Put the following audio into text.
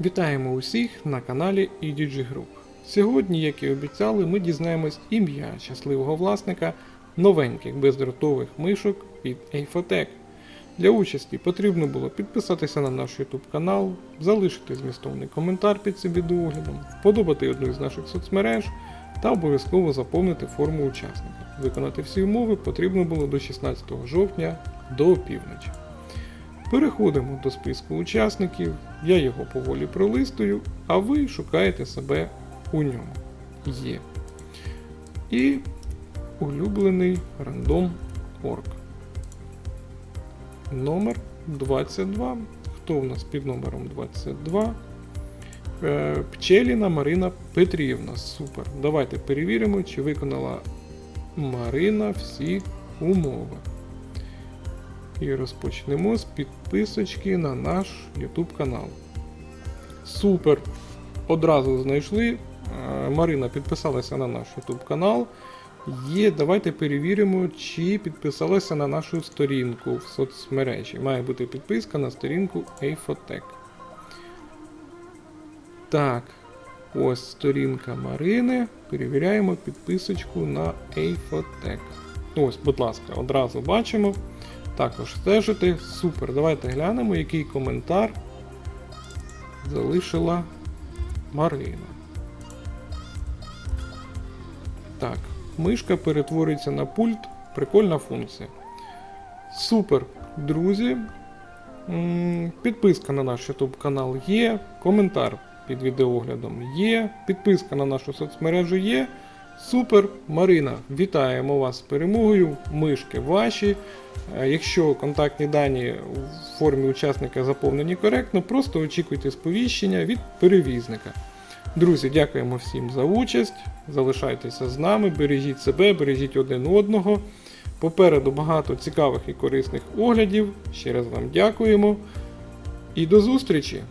Вітаємо усіх на каналі EDG Group. Сьогодні, як і обіцяли, ми дізнаємось ім'я щасливого власника новеньких бездротових мишок від Eiffotech. Для участі потрібно було підписатися на наш YouTube канал, залишити змістовний коментар під цим відеоглядом, вподобати одну з наших соцмереж та обов'язково заповнити форму учасника. Виконати всі умови потрібно було до 16 жовтня до опівночі. Переходимо до списку учасників, я його поволі пролистую, а ви шукаєте себе у ньому. Є. І улюблений рандом.org. Номер 22. Хто у нас під номером 22? Е, Пчеліна Марина Петрівна. Супер. Давайте перевіримо, чи виконала Марина всі умови. І розпочнемо з підписочки на наш YouTube канал. Супер! Одразу знайшли. Е, Марина підписалася на наш YouTube канал. Є, давайте перевіримо, чи підписалася на нашу сторінку в соцмережі. Має бути підписка на сторінку Eiffotech. Так, ось сторінка Марини. Перевіряємо підписочку на Eiffotech. Ось, будь ласка, одразу бачимо. Також стежите. Супер. Давайте глянемо, який коментар залишила Марина. Так, мишка перетворюється на пульт. Прикольна функція. Супер, друзі. Підписка на наш YouTube канал є. Коментар під відеоглядом є. Підписка на нашу соцмережу є. Супер, Марина, вітаємо вас з перемогою. Мишки ваші. Е, Якщо контактні дані в формі учасника заповнені коректно, просто очікуйте сповіщення від перевізника. Друзі, дякуємо всім за участь. Залишайтеся з нами, бережіть себе, бережіть один одного. Попереду багато цікавих і корисних оглядів. Ще раз вам дякуємо. І до зустрічі!